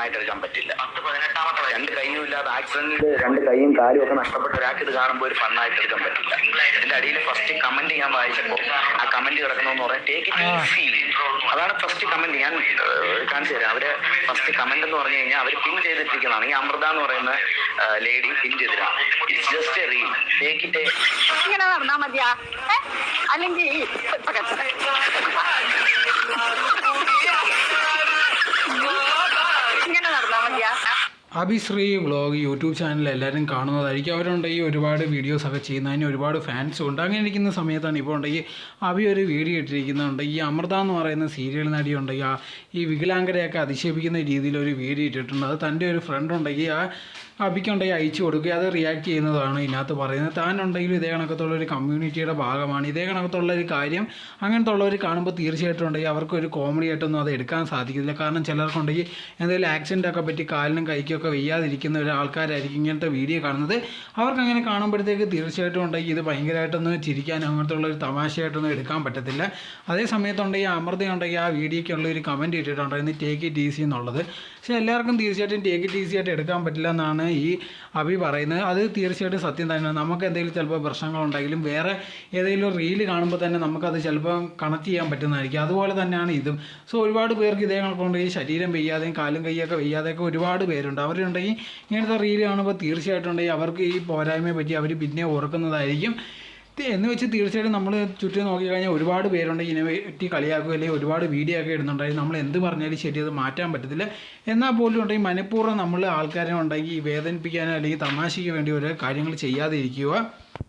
ഫണ്ണായിട്ട് എടുക്കാൻ പറ്റില്ല. രണ്ട് കൈയും ഇല്ലാതെ ആക്സിഡന്റിൽ രണ്ട് കൈയും കാലും ഒക്കെ നഷ്ടപ്പെട്ട ഒരാൾക്ക് ഇത് കാണുമ്പോൾ ഒരു ഫണ്ണായിട്ട് എടുക്കാൻ പറ്റില്ല. ഇതിന്റെ അടിയിൽ ഫസ്റ്റ് കമന്റ് ഞാൻ വായിച്ചപ്പോൾ ആ കമന്റ് കിടക്കണമെന്ന് പറയാൻ ടേക്ക് ഇറ്റ് ഈസി അതാണ് ഫസ്റ്റ് കമന്റ് ഞാൻ കാണിച്ചു തരാം. അവർ ഫസ്റ്റ് കമന്റ് എന്ന് പറഞ്ഞു കഴിഞ്ഞാൽ അവർ പിൻ ചെയ്തിട്ടിരിക്കുന്നതാണ്. ഈ അമൃത എന്ന് പറയുന്ന ലേഡി പിൻ ചെയ്തിട്ടാണ് it's just a reel take it ഇങ്ങനെ നടന്നാ മതിയാ? ഏ? അല്ലെങ്കിൽ അഭിശ്രീ വ്ളോഗ് യൂട്യൂബ് ചാനൽ എല്ലാവരും കാണുന്നതായിരിക്കും. അവരുണ്ടെങ്കിൽ ഒരുപാട് വീഡിയോസ് ഒക്കെ ചെയ്യുന്നതിന് ഒരുപാട് ഫാൻസും ഉണ്ട്. അങ്ങനെ ഇരിക്കുന്ന സമയത്താണ് ഇപ്പോൾ ഉണ്ടെങ്കിൽ അഭി ഒരു വീഡിയോ ഇട്ടിരിക്കുന്നുണ്ട്. ഈ അമൃത എന്ന് പറയുന്ന സീരിയൽ നടി ഉണ്ടെങ്കിൽ ആ ഈ വികലാംഗരെയൊക്കെ അധിക്ഷേപിക്കുന്ന രീതിയിൽ ഒരു വീഡിയോ ഇട്ടിട്ടുണ്ട്. അത് തന്റെ ഒരു ഫ്രണ്ട് ഉണ്ടെങ്കിൽ ആ അഭിക്കുണ്ടെങ്കിൽ അയച്ചു കൊടുക്കുക. അത് റിയാക്ട് ചെയ്യുന്നതാണ് ഇതിനകത്ത് പറയുന്നത്. താനുണ്ടെങ്കിലും ഇതേ കണക്കത്തുള്ള ഒരു കമ്മ്യൂണിറ്റിയുടെ ഭാഗമാണ്. ഇതേ കണക്കത്തുള്ള ഒരു കാര്യം അങ്ങനത്തെ ഉള്ളവർ കാണുമ്പോൾ തീർച്ചയായിട്ടും ഉണ്ടെങ്കിൽ അവർക്ക് ഒരു കോമഡി ആയിട്ടൊന്നും അത് എടുക്കാൻ സാധിക്കില്ല കാരണം ചിലർക്കുണ്ടെങ്കിൽ എന്തെങ്കിലും ആക്സിഡന്റ് ഒക്കെ പറ്റി കാലിനും കൈക്കൊക്കെ വയ്യാതിരിക്കുന്ന ഒരു ആൾക്കാരായിരിക്കും ഇങ്ങനത്തെ വീഡിയോ കാണുന്നത്. അവർക്ക് അങ്ങനെ കാണുമ്പോഴത്തേക്ക് തീർച്ചയായിട്ടും ഉണ്ടെങ്കിൽ ഇത് ഭയങ്കരമായിട്ടൊന്നും ചിരിക്കാനും അങ്ങനത്തെ ഉള്ള ഒരു തമാശയായിട്ടൊന്നും എടുക്കാൻ പറ്റത്തില്ല. അതേ സമയത്തുണ്ടെങ്കിൽ അമൃത ഉണ്ടെങ്കിൽ ആ വീഡിയോയ്ക്കുള്ള ഒരു കമന്റ് ഇട്ടിട്ടുണ്ടായിരുന്നു ടേക്ക് ഇറ്റ് ഈസി എന്നുള്ളത്. പക്ഷേ എല്ലാവർക്കും തീർച്ചയായിട്ടും ടേക്ക് ഇറ്റ് ഈസി ആയിട്ട് എടുക്കാൻ പറ്റില്ല എന്നാണ് ഈ അഭി പറയുന്നത്. അത് തീർച്ചയായിട്ടും സത്യം തന്നെയാണ്. നമുക്ക് എന്തെങ്കിലും ചിലപ്പോൾ പ്രശ്നങ്ങളുണ്ടെങ്കിലും വേറെ ഏതെങ്കിലും റീൽ കാണുമ്പോൾ തന്നെ നമുക്കത് ചിലപ്പോൾ കണക്ട് ചെയ്യാൻ പറ്റുന്നതായിരിക്കും. അതുപോലെ തന്നെയാണ് ഇതും. സോ ഒരുപാട് പേർക്ക് ഇതേ കണക്കുണ്ട് ഈ ശരീരം വെയ്യാതെയും കാലും കൈയൊക്കെ വെയ്യാതെയൊക്കെ ഒരുപാട് പേരുണ്ട്. അവരുണ്ടെങ്കിൽ ഇങ്ങനത്തെ റീൽ കാണുമ്പോൾ തീർച്ചയായിട്ടും ഉണ്ടെങ്കിൽ അവർക്ക് ഈ പോരായ്മയെ പറ്റി അവർ പിന്നെ ഓർക്കുന്നതായിരിക്കും. എന്ന് വെച്ച് തീർച്ചയായിട്ടും നമ്മൾ ചുറ്റും നോക്കിക്കഴിഞ്ഞാൽ ഒരുപാട് പേരുണ്ട് ഇതിനെ പറ്റി കളിയാക്കുക അല്ലെങ്കിൽ ഒരുപാട് വീഡിയോ ഒക്കെ ഇടുന്നുണ്ടായി. നമ്മൾ എന്ത് പറഞ്ഞാലും ശരി അത് മാറ്റാൻ പറ്റത്തില്ല. എന്നാൽ പോലും ഉണ്ടെങ്കിൽ മനഃപൂർവം നമ്മൾ ആൾക്കാരെ ഉണ്ടെങ്കിൽ വേദനിപ്പിക്കാനോ അല്ലെങ്കിൽ തമാശയ്ക്ക് വേണ്ടി ഓരോ കാര്യങ്ങൾ ചെയ്യാതെ ഇരിക്കുക